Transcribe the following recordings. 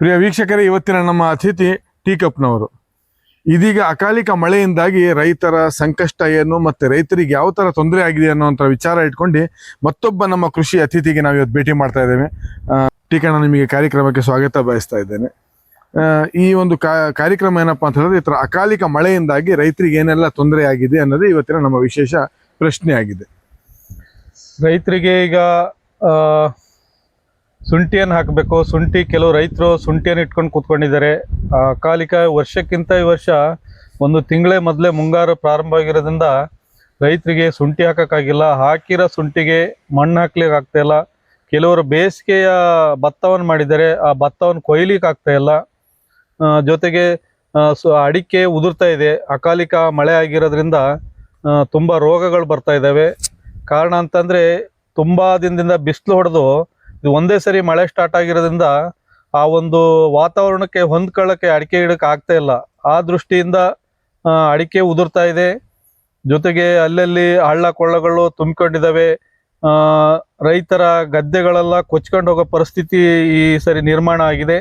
ಪ್ರಿಯ ವೀಕ್ಷಕರೇ, ಇವತ್ತಿನ ನಮ್ಮ ಅತಿಥಿ ಟೀಕಪ್ನವರು. ಇದೀಗ ಅಕಾಲಿಕ ಮಳೆಯಿಂದಾಗಿ ರೈತರ ಸಂಕಷ್ಟ ಏನು ಮತ್ತೆ ರೈತರಿಗೆ ಯಾವ ತರ ತೊಂದರೆ ಆಗಿದೆ ಅನ್ನೋಂಥ ವಿಚಾರ ಇಟ್ಕೊಂಡು ಮತ್ತೊಬ್ಬ ನಮ್ಮ ಕೃಷಿ ಅತಿಥಿಗೆ ನಾವು ಇವತ್ತು ಭೇಟಿ ಮಾಡ್ತಾ ಇದ್ದೇವೆ. ಟೀಕಣ ನಿಮಗೆ ಕಾರ್ಯಕ್ರಮಕ್ಕೆ ಸ್ವಾಗತ ಬಯಸ್ತಾ ಇದ್ದೇನೆ. ಈ ಒಂದು ಕಾರ್ಯಕ್ರಮ ಏನಪ್ಪಾ ಅಂತ ಹೇಳಿದ್ರೆ ಈ ತರ ಅಕಾಲಿಕ ಮಳೆಯಿಂದಾಗಿ ರೈತರಿಗೆ ಏನೆಲ್ಲ ತೊಂದರೆ ಆಗಿದೆ ಅನ್ನೋದು ಇವತ್ತಿನ ನಮ್ಮ ವಿಶೇಷ ಪ್ರಶ್ನೆ ಆಗಿದೆ ರೈತರಿಗೆ ಈಗ ಶುಂಠಿಯನ್ನು ಹಾಕಬೇಕು. ಶುಂಠಿ ಕೆಲವು ರೈತರು ಶುಂಠಿಯನ್ನು ಇಟ್ಕೊಂಡು ಕೂತ್ಕೊಂಡಿದ್ದಾರೆ. ಅಕಾಲಿಕ ವರ್ಷಕ್ಕಿಂತ ಈ ವರ್ಷ ಒಂದು ತಿಂಗಳೇ ಮೊದಲೇ ಮುಂಗಾರು ಪ್ರಾರಂಭ ಆಗಿರೋದ್ರಿಂದ ರೈತರಿಗೆ ಶುಂಠಿ ಹಾಕೋಕ್ಕಾಗಿಲ್ಲ. ಹಾಕಿರೋ ಶುಂಠಿಗೆ ಮಣ್ಣು ಹಾಕ್ಲಿಕ್ಕೆ ಆಗ್ತಾ ಕೆಲವರು ಬೇಸಿಗೆಯ ಭತ್ತವನ್ನು ಮಾಡಿದ್ದಾರೆ. ಆ ಭತ್ತವನ್ನು ಕೊಯ್ಲಿಕ್ಕೆ ಆಗ್ತಾ ಇಲ್ಲ. ಜೊತೆಗೆ ಅಡಿಕೆ ಉದುರ್ತಾ ಇದೆ. ಅಕಾಲಿಕ ಮಳೆ ಆಗಿರೋದ್ರಿಂದ ತುಂಬ ರೋಗಗಳು ಬರ್ತಾ ಇದ್ದಾವೆ. ಕಾರಣ ಅಂತಂದರೆ, ತುಂಬ ದಿನದಿಂದ ಬಿಸಿಲು ಹೊಡೆದು ಇದು ಒಂದೇ ಸರಿ ಮಳೆ ಸ್ಟಾರ್ಟ್ ಆಗಿರೋದ್ರಿಂದ ಆ ಒಂದು ವಾತಾವರಣಕ್ಕೆ ಹೊಂದ್ಕೊಳ್ಳೋಕ್ಕೆ ಅಡಿಕೆ ಗಿಡಕ್ಕೆ ಆಗ್ತಾ ಇಲ್ಲ. ಆ ದೃಷ್ಟಿಯಿಂದ ಅಡಿಕೆ ಉದುರ್ತಾ ಇದೆ. ಜೊತೆಗೆ ಅಲ್ಲಲ್ಲಿ ಹಳ್ಳ ಕೊಳ್ಳಗಳು ತುಂಬಿಕೊಂಡಿದ್ದಾವೆ. ರೈತರ ಗದ್ದೆಗಳೆಲ್ಲ ಕೊಚ್ಕೊಂಡು ಹೋಗೋ ಪರಿಸ್ಥಿತಿ ಈ ಸರಿ ನಿರ್ಮಾಣ ಆಗಿದೆ.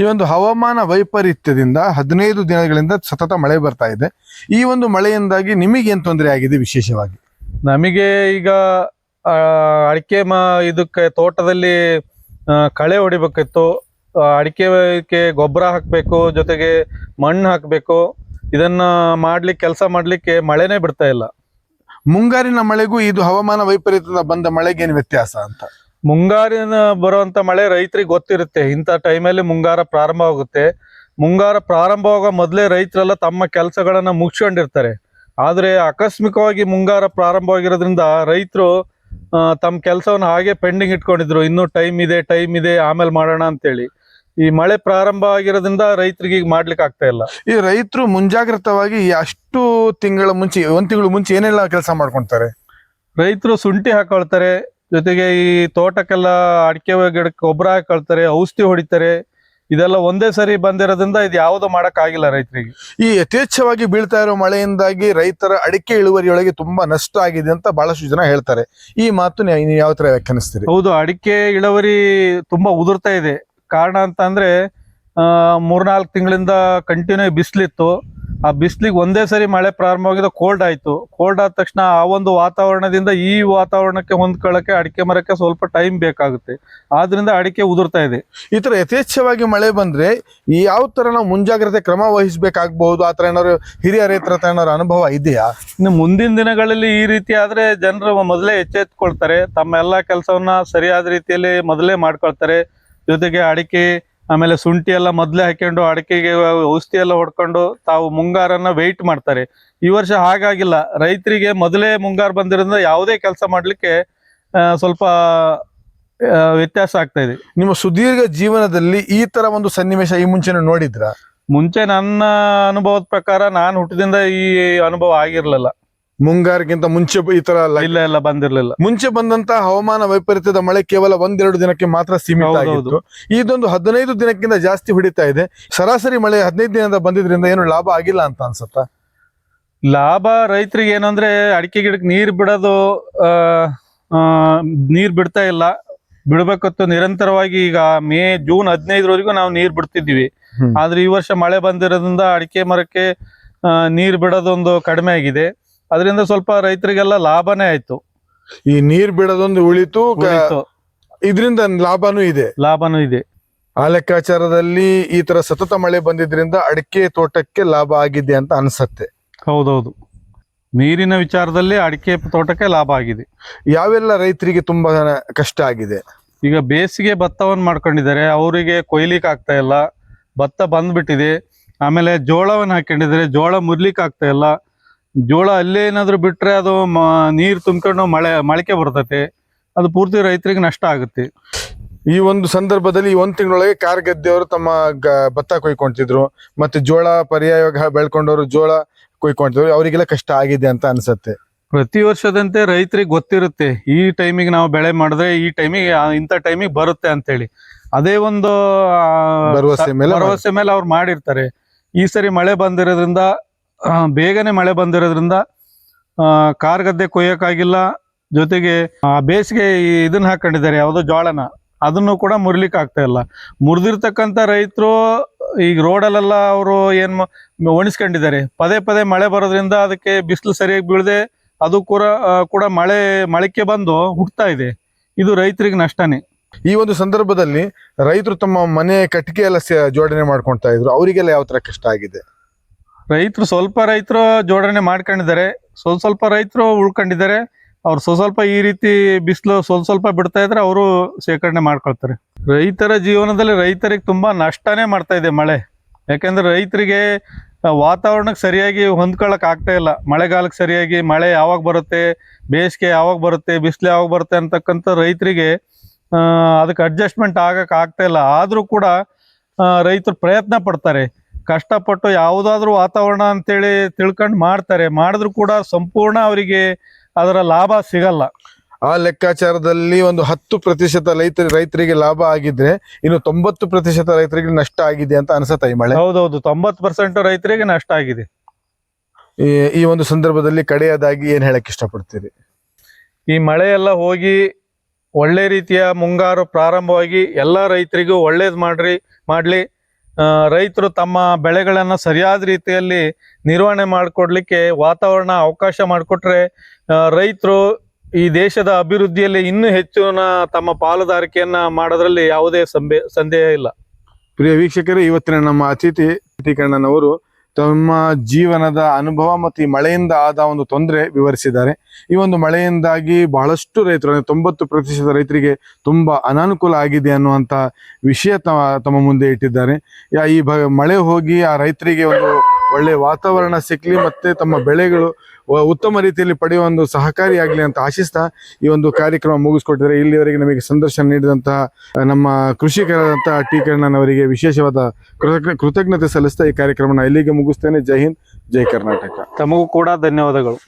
ಈ ಒಂದು ಹವಾಮಾನ ವೈಪರೀತ್ಯದಿಂದ ಹದಿನೈದು ದಿನಗಳಿಂದ ಸತತ ಮಳೆ ಬರ್ತಾ ಇದೆ. ಈ ಒಂದು ಮಳೆಯಿಂದಾಗಿ ನಿಮಗೇನು ತೊಂದರೆ ಆಗಿದೆ ವಿಶೇಷವಾಗಿ? ನಮಗೆ ಈಗ ಅಡಿಕೆ ಮ ಇದಕ್ಕೆ ತೋಟದಲ್ಲಿ ಕಳೆ ಹೊಡಿಬೇಕಿತ್ತು. ಅಡಿಕೆ ಅಡಿಕೆಗೆ ಗೊಬ್ಬರ ಹಾಕಬೇಕು ಜೊತೆಗೆ ಮಣ್ಣು ಹಾಕಬೇಕು. ಇದನ್ನ ಮಾಡ್ಲಿಕ್ಕೆ ಕೆಲಸ ಮಾಡ್ಲಿಕ್ಕೆ ಮಳೆನೇ ಬಿಡ್ತಾ ಇಲ್ಲ. ಮುಂಗಾರಿನ ಮಳೆಗೂ ಇದು ಹವಾಮಾನ ವೈಪರೀತ್ಯದಿಂದ ಬಂದ ಮಳೆಗೇನು ವ್ಯತ್ಯಾಸ ಅಂತ? ಮುಂಗಾರಿನ ಬರುವಂತ ಮಳೆ ರೈತರಿಗೆ ಗೊತ್ತಿರುತ್ತೆ. ಇಂಥ ಟೈಮಲ್ಲಿ ಮುಂಗಾರ ಪ್ರಾರಂಭ ಆಗುತ್ತೆ. ಮುಂಗಾರ ಪ್ರಾರಂಭವಾಗ ಮೊದಲೇ ರೈತರೆಲ್ಲ ತಮ್ಮ ಕೆಲಸಗಳನ್ನ ಮುಗಿಸ್ಕೊಂಡಿರ್ತಾರೆ. ಆದರೆ ಆಕಸ್ಮಿಕವಾಗಿ ಮುಂಗಾರ ಪ್ರಾರಂಭವಾಗಿರೋದ್ರಿಂದ ರೈತರು ತಮ್ಮ ಕೆಲಸವನ್ನು ಹಾಗೆ ಪೆಂಡಿಂಗ್ ಇಟ್ಕೊಂಡಿದ್ರು. ಇನ್ನೂ ಟೈಮ್ ಇದೆ ಟೈಮ್ ಇದೆ ಆಮೇಲೆ ಮಾಡೋಣ ಅಂತೇಳಿ. ಈ ಮಳೆ ಪ್ರಾರಂಭ ಆಗಿರೋದ್ರಿಂದ ರೈತರಿಗೆ ಈಗ ಮಾಡ್ಲಿಕ್ಕೆ ಆಗ್ತಾ ಇಲ್ಲ. ಈ ರೈತರು ಮುಂಜಾಗ್ರತವಾಗಿ ಅಷ್ಟು ತಿಂಗಳ ಮುಂಚೆ ಒಂದ್ ತಿಂಗಳು ಮುಂಚೆ ಏನೆಲ್ಲ ಕೆಲಸ ಮಾಡ್ಕೊಂತಾರೆ? ರೈತರು ಶುಂಠಿ ಹಾಕೊಳ್ತಾರೆ ಜೊತೆಗೆ ಈ ತೋಟಕ್ಕೆಲ್ಲ ಅಡಿಕೆ ಗಿಡಕ್ಕೆ ಗೊಬ್ಬರ ಹಾಕೊಳ್ತಾರೆ ಔಷಧಿ ಹೊಡಿತಾರೆ ಇದೆಲ್ಲ ಒಂದೇ ಸರಿ ಬಂದಿರೋದ್ರಿಂದ ಇದು ಯಾವುದು ಮಾಡಕ್ ಆಗಿಲ್ಲ ರೈತರಿಗೆ. ಈ ಯಥೇಚ್ಛವಾಗಿ ಬೀಳ್ತಾ ಇರೋ ಮಳೆಯಿಂದಾಗಿ ರೈತರ ಅಡಿಕೆ ಇಳುವರಿಯೊಳಗೆ ತುಂಬಾ ನಷ್ಟ ಆಗಿದೆ ಅಂತ ಬಹಳಷ್ಟು ಜನ ಹೇಳ್ತಾರೆ. ಈ ಮಾತು ನೀವು ಯಾವ ತರ ವ್ಯಾಖ್ಯಾನಿಸ್ತೀರಿ? ಹೌದು ಅಡಿಕೆ ಇಳುವರಿ ತುಂಬಾ ಉದುರ್ತಾ ಇದೆ. ಕಾರಣ ಅಂತ ಅಂದ್ರೆ ಮೂರ್ನಾಲ್ಕು ತಿಂಗಳಿಂದ ಕಂಟಿನ್ಯೂ ಬಿಸಿಲಿತ್ತು. ಆ ಬಿಸಿಲಿಗೆ ಒಂದೇ ಸರಿ ಮಳೆ ಪ್ರಾರಂಭವಾಗಿದೆ ಕೋಲ್ಡ್ ಆಯ್ತು. ಕೋಲ್ಡ್ ಆದ ತಕ್ಷಣ ಆ ಒಂದು ವಾತಾವರಣದಿಂದ ಈ ವಾತಾವರಣಕ್ಕೆ ಹೊಂದ್ಕೊಳ್ಳಕ್ಕೆ ಅಡಿಕೆ ಮರಕ್ಕೆ ಸ್ವಲ್ಪ ಟೈಮ್ ಬೇಕಾಗುತ್ತೆ. ಆದ್ರಿಂದ ಅಡಿಕೆ ಉದುರ್ತಾ ಇದೆ. ಈ ಥರ ಯಥೇಚ್ಛವಾಗಿ ಮಳೆ ಬಂದ್ರೆ ಯಾವ ಥರ ನಾವು ಮುಂಜಾಗ್ರತೆ ಕ್ರಮ ವಹಿಸಬೇಕಾಗಬಹುದು? ಆ ಥರ ಏನಾದ್ರು ಹಿರಿಯ ರೈತರ ಹತ್ರ ಏನಾದ್ರು ಅನುಭವ ಇದೆಯಾ? ಇನ್ನು ಮುಂದಿನ ದಿನಗಳಲ್ಲಿ ಈ ರೀತಿ ಆದ್ರೆ ಜನರು ಮೊದಲೇ ಎಚ್ಚೆತ್ಕೊಳ್ತಾರೆ. ತಮ್ಮ ಎಲ್ಲಾ ಕೆಲಸವನ್ನ ಸರಿಯಾದ ರೀತಿಯಲ್ಲಿ ಮೊದಲೇ ಮಾಡ್ಕೊಳ್ತಾರೆ. ಜೊತೆಗೆ ಅಡಿಕೆ ಆಮೇಲೆ ಶುಂಠಿ ಎಲ್ಲ ಮೊದಲೇ ಹಾಕೊಂಡು ಅಡಿಕೆಗೆ ಔಷಧಿ ಎಲ್ಲ ಹೊಡ್ಕೊಂಡು ತಾವು ಮುಂಗಾರನ್ನ ವೆಯ್ಟ್ ಮಾಡ್ತಾರೆ. ಈ ವರ್ಷ ಹಾಗಾಗಿಲ್ಲ. ರೈತರಿಗೆ ಮೊದಲೇ ಮುಂಗಾರು ಬಂದಿರೋದ್ರಿಂದ ಯಾವುದೇ ಕೆಲಸ ಮಾಡಲಿಕ್ಕೆ ಸ್ವಲ್ಪ ವ್ಯತ್ಯಾಸ ಆಗ್ತಾ ಇದೆ. ನಿಮ್ಮ ಸುದೀರ್ಘ ಜೀವನದಲ್ಲಿ ಈ ತರ ಒಂದು ಸನ್ನಿವೇಶ ಈ ಮುಂಚೆ ನೋಡಿದ್ರ? ಮುಂಚೆ ನನ್ನ ಅನುಭವದ ಪ್ರಕಾರ ನಾನು ಹುಟ್ಟಿದಿಂದ ಈ ಅನುಭವ ಆಗಿರ್ಲಿಲ್ಲ. ಮುಂಗಾರಿಗಿಂತ ಮುಂಚೆ ಈ ತರ ಇಲ್ಲ ಇಲ್ಲ ಬಂದಿರ್ಲಿಲ್ಲ. ಮುಂಚೆ ಬಂದಂತ ಹವಾಮಾನ ವೈಪರೀತ್ಯದ ಮಳೆ ಕೇವಲ ಒಂದೆರಡು ದಿನಕ್ಕೆ ಮಾತ್ರ ಸೀಮಿತ ಆಗಿತ್ತು. ಇದೊಂದು ಹದಿನೈದು ದಿನಕ್ಕಿಂತ ಜಾಸ್ತಿ ಹೊಡಿತಾ ಇದೆ. ಸರಾಸರಿ ಮಳೆ ಹದಿನೈದು ದಿನದ ಬಂದಿದ್ರಿಂದ ಏನು ಲಾಭ ಆಗಿಲ್ಲ ಅಂತ ಅನ್ಸತ್ತ? ಲಾಭ ರೈತರಿಗೆ ಏನಂದ್ರೆ ಅಡಿಕೆ ಗಿಡಕ್ಕೆ ನೀರ್ ಬಿಡೋದು ನೀರ್ ಬಿಡ್ತಾ ಇಲ್ಲ. ಬಿಡ್ಬೇಕತ್ತು ನಿರಂತರವಾಗಿ ಈಗ ಮೇ ಜೂನ್ ಹದಿನೈದರವರೆಗೂ ನಾವು ನೀರ್ ಬಿಡ್ತಿದ್ವಿ. ಆದ್ರೆ ಈ ವರ್ಷ ಮಳೆ ಬಂದಿರೋದ್ರಿಂದ ಅಡಿಕೆ ಮರಕ್ಕೆ ಆ, ನೀರ್ ಬಿಡೋದೊಂದು ಕಡಿಮೆ ಆಗಿದೆ. ಅದರಿಂದ ಸ್ವಲ್ಪ ರೈತರಿಗೆಲ್ಲ ಲಾಭನೇ ಆಯ್ತು. ಈ ನೀರ್ ಬಿಡೋದೊಂದು ಉಳಿತು ಉಳೀತು. ಇದರಿಂದ ಲಾಭನೂ ಇದೆ. ಲಾಭನೂ ಇದೆ. ಆ ಲೆಕ್ಕಾಚಾರದಲ್ಲಿ ಈ ತರ ಸತತ ಮಳೆ ಬಂದಿದ್ರಿಂದ ಅಡಿಕೆ ತೋಟಕ್ಕೆ ಲಾಭ ಆಗಿದೆ ಅಂತ ಅನ್ಸತ್ತೆ. ಹೌದೌದು. ನೀರಿನ ವಿಚಾರದಲ್ಲಿ ಅಡಿಕೆ ತೋಟಕ್ಕೆ ಲಾಭ ಆಗಿದೆ. ಯಾವೆಲ್ಲ ರೈತರಿಗೆ ತುಂಬಾ ಕಷ್ಟ ಆಗಿದೆ? ಈಗ ಬೇಸಿಗೆ ಭತ್ತವನ್ನು ಮಾಡ್ಕೊಂಡಿದ್ದಾರೆ. ಅವರಿಗೆ ಕೊಯ್ಲಿಕ್ಕೆ ಆಗ್ತಾ ಇಲ್ಲ. ಭತ್ತ ಬಂದ್ಬಿಟ್ಟಿದೆ. ಆಮೇಲೆ ಜೋಳವನ್ನು ಹಾಕೊಂಡಿದ್ದಾರೆ. ಜೋಳ ಮುರ್ಲಿಕ್ಕೆ ಆಗ್ತಾ ಇಲ್ಲ. ಜೋಳ ಅಲ್ಲೇ ಏನಾದ್ರು ಬಿಟ್ರೆ ಅದು ಮ- ನೀರ್ ತುಂಬ್ಕೊಂಡು ಮಳೆ ಮೊಳಕೆ ಬರ್ತೈತೆ. ಅದು ಪೂರ್ತಿ ರೈತರಿಗೆ ನಷ್ಟ ಆಗುತ್ತೆ. ಈ ಒಂದು ಸಂದರ್ಭದಲ್ಲಿ ಈ ಒಂದ್ ತಿಂಗಳೊಳಗೆ ಕಾರ್ ಗದ್ದೆಯವರು ತಮ್ಮ ಭತ್ತ ಕೊಯ್ಕೊಂತಿದ್ರು ಮತ್ತೆ ಜೋಳ ಪರ್ಯಾಯವಾಗಿ ಬೆಳ್ಕೊಂಡವರು ಜೋಳ ಕೊಯ್ಕೊಂತಿದ್ರು ಅವರಿಗೆಲ್ಲ ಕಷ್ಟ ಆಗಿದೆ ಅಂತ ಅನ್ಸತ್ತೆ. ಪ್ರತಿ ವರ್ಷದಂತೆ ರೈತರಿಗೆ ಗೊತ್ತಿರುತ್ತೆ ಈ ಟೈಮಿಗೆ ನಾವು ಬೆಳೆ ಮಾಡಿದ್ರೆ ಈ ಟೈಮಿಗೆ ಇಂಥ ಟೈಮಿಗೆ ಬರುತ್ತೆ ಅಂತೇಳಿ. ಅದೇ ಒಂದು ಭರವಸೆ ಮೇಲೆ ಭರವಸೆ ಮೇಲೆ ಅವ್ರು ಮಾಡಿರ್ತಾರೆ. ಈ ಸರಿ ಮಳೆ ಬಂದಿರೋದ್ರಿಂದ ಬೇಗನೆ ಮಳೆ ಬಂದಿರೋದ್ರಿಂದ ಕಾರ್ ಗದ್ದೆ ಕೊಯ್ಯೋಕ್ಕಾಗಿಲ್ಲ. ಜೊತೆಗೆ ಬೇಸಿಗೆ ಇದನ್ನ ಹಾಕೊಂಡಿದ್ದಾರೆ, ಯಾವುದೋ ಜೋಳನ ಅದನ್ನು ಕೂಡ ಮುರಿಲಿಕ್ಕೆ ಆಗ್ತಾ ಇಲ್ಲ. ಮುರಿದಿರ್ತಕ್ಕಂಥ ರೈತರು ಈಗ ರೋಡಲ್ಲೆಲ್ಲ ಅವರು ಏನ್ ಒಣಿಸ್ಕೊಂಡಿದ್ದಾರೆ. ಪದೇ ಪದೇ ಮಳೆ ಬರೋದ್ರಿಂದ ಅದಕ್ಕೆ ಬಿಸಿಲು ಸರಿಯಾಗಿ ಬೀಳದೆ, ಅದು ಕೂಡ ಕೂಡ ಮಳೆ, ಮಳೆಕ್ಕೆ ಬಂದು ಹುಟ್ತಾ ಇದೆ. ಇದು ರೈತರಿಗೆ ನಷ್ಟನೇ. ಈ ಒಂದು ಸಂದರ್ಭದಲ್ಲಿ ರೈತರು ತಮ್ಮ ಮನೆ ಕಟ್ಟಿಗೆ ಎಲ್ಲ ಜೋಡಣೆ ಮಾಡ್ಕೊಳ್ತಾ ಇದ್ರು. ಅವರಿಗೆಲ್ಲ ಯಾವ ತರ ಕಷ್ಟ ಆಗಿದೆ? ರೈತರು ಸ್ವಲ್ಪ ರೈತರು ಜೋಡಣೆ ಮಾಡ್ಕೊಂಡಿದ್ದಾರೆ. ಸ್ವಲ್ಪ ಸ್ವಲ್ಪ ರೈತರು ಉಳ್ಕೊಂಡಿದ್ದಾರೆ. ಅವ್ರು ಸ್ವಲ್ಪ ಸ್ವಲ್ಪ ಈ ರೀತಿ ಬಿಸಿಲು ಸ್ವಲ್ಪ ಸ್ವಲ್ಪ ಬಿಡ್ತಾ ಇದ್ರೆ ಅವರು ಶೇಖರಣೆ ಮಾಡ್ಕೊಳ್ತಾರೆ. ರೈತರ ಜೀವನದಲ್ಲಿ ರೈತರಿಗೆ ತುಂಬ ನಷ್ಟನೇ ಮಾಡ್ತಾ ಇದೆ ಮಳೆ. ಯಾಕೆಂದ್ರೆ ರೈತರಿಗೆ ವಾತಾವರಣಕ್ಕೆ ಸರಿಯಾಗಿ ಹೊಂದ್ಕೊಳ್ಳೋಕೆ ಆಗ್ತಾ ಇಲ್ಲ. ಮಳೆಗಾಲಕ್ಕೆ ಸರಿಯಾಗಿ ಮಳೆ ಯಾವಾಗ ಬರುತ್ತೆ, ಬೇಸಿಗೆ ಯಾವಾಗ ಬರುತ್ತೆ, ಬಿಸಿಲು ಯಾವಾಗ ಬರುತ್ತೆ ಅಂತಕ್ಕಂಥ ರೈತರಿಗೆ ಅದಕ್ಕೆ ಅಡ್ಜಸ್ಟ್ಮೆಂಟ್ ಆಗಕ್ಕೆ ಆಗ್ತಾ ಇಲ್ಲ. ಆದರೂ ಕೂಡ ರೈತರು ಪ್ರಯತ್ನ ಪಡ್ತಾರೆ. ಕಷ್ಟಪಟ್ಟು ಯಾವುದಾದ್ರೂ ವಾತಾವರಣ ಅಂತೇಳಿ ತಿಳ್ಕೊಂಡು ಮಾಡ್ತಾರೆ. ಮಾಡಿದ್ರು ಕೂಡ ಸಂಪೂರ್ಣ ಅವರಿಗೆ ಅದರ ಲಾಭ ಸಿಗಲ್ಲ. ಆ ಲೆಕ್ಕಾಚಾರದಲ್ಲಿ ಒಂದು ಹತ್ತು ಪ್ರತಿಶತ ರೈತ ರೈತರಿಗೆ ಲಾಭ ಆಗಿದ್ರೆ ಇನ್ನು ತೊಂಬತ್ತು ಪ್ರತಿಶತ ರೈತರಿಗೆ ನಷ್ಟ ಆಗಿದೆ ಅಂತ ಅನ್ಸತ್ತ ಈ ಮಳೆ? ಹೌದೌದು. ತೊಂಬತ್ತು ಪರ್ಸೆಂಟ್ ರೈತರಿಗೆ ನಷ್ಟ ಆಗಿದೆ. ಈ- ಈ ಒಂದು ಸಂದರ್ಭದಲ್ಲಿ ಕಡೆಯದಾಗಿ ಏನ್ ಹೇಳಕ್ ಇಷ್ಟಪಡ್ತೀರಿ? ಈ ಮಳೆ ಎಲ್ಲ ಹೋಗಿ ಒಳ್ಳೆ ರೀತಿಯ ಮುಂಗಾರು ಪ್ರಾರಂಭವಾಗಿ ಎಲ್ಲ ರೈತರಿಗೂ ಒಳ್ಳೇದು ಮಾಡ್ರಿ ಮಾಡ್ಲಿ. ರೈತರು ತಮ್ಮ ಬೆಳೆಗಳನ್ನು ಸರಿಯಾದ ರೀತಿಯಲ್ಲಿ ನಿರ್ವಹಣೆ ಮಾಡಿಕೊಡ್ಲಿಕ್ಕೆ ವಾತಾವರಣ ಅವಕಾಶ ಮಾಡಿಕೊಟ್ರೆ ರೈತರು ಈ ದೇಶದ ಅಭಿವೃದ್ಧಿಯಲ್ಲಿ ಇನ್ನೂ ಹೆಚ್ಚಿನ ತಮ್ಮ ಪಾಲುದಾರಿಕೆಯನ್ನ ಮಾಡೋದ್ರಲ್ಲಿ ಯಾವುದೇ ಸಂದೇಹ ಇಲ್ಲ. ಪ್ರಿಯ ವೀಕ್ಷಕರೇ, ಇವತ್ತಿನ ನಮ್ಮ ಅತಿಥಿ ಟೀಕಣ್ಣನವರು ತಮ್ಮ ಜೀವನದ ಅನುಭವ ಮತ್ತು ಈ ಮಳೆಯಿಂದ ಆದ ಒಂದು ತೊಂದರೆ ವಿವರಿಸಿದ್ದಾರೆ. ಈ ಒಂದು ಮಳೆಯಿಂದಾಗಿ ಬಹಳಷ್ಟು ರೈತರು, ಅಂದ್ರೆ ತೊಂಬತ್ತು ಪ್ರತಿಶತ ರೈತರಿಗೆ ತುಂಬಾ ಅನಾನುಕೂಲ ಆಗಿದೆ ಅನ್ನುವಂತ ವಿಷಯ ತಮ್ಮ ಮುಂದೆ ಇಟ್ಟಿದ್ದಾರೆ. ಈ ಮಳೆ ಹೋಗಿ ಆ ರೈತರಿಗೆ ಒಂದು ಒಳ್ಳೆ ವಾತಾವರಣ ಸಿಕ್ಕಲಿ ಮತ್ತೆ ತಮ್ಮ ಬೆಳೆಗಳು ಉತ್ತಮ ರೀತಿಯಲ್ಲಿ ಪಡೆಯುವ ಒಂದು ಸಹಕಾರಿಯಾಗಲಿ ಅಂತ ಆಶಿಸ್ತಾ ಈ ಒಂದು ಕಾರ್ಯಕ್ರಮ ಮುಗಿಸ್ಕೊಟ್ಟಿದ್ದಾರೆ. ಇಲ್ಲಿವರೆಗೆ ನಮಗೆ ಸಂದರ್ಶನ ನೀಡಿದಂತಹ ನಮ್ಮ ಕೃಷಿಕರಾದಂತಹ ಟಿ ಕರ್ಣನವರಿಗೆ ವಿಶೇಷವಾದ ಕೃತಜ್ಞ ಕೃತಜ್ಞತೆ ಸಲ್ಲಿಸ್ತಾ ಈ ಕಾರ್ಯಕ್ರಮನ ಇಲ್ಲಿಗೆ ಮುಗಿಸ್ತೇನೆ. ಜೈ ಹಿಂದ್, ಜೈ ಕರ್ನಾಟಕ. ತಮಗೂ ಕೂಡ ಧನ್ಯವಾದಗಳು.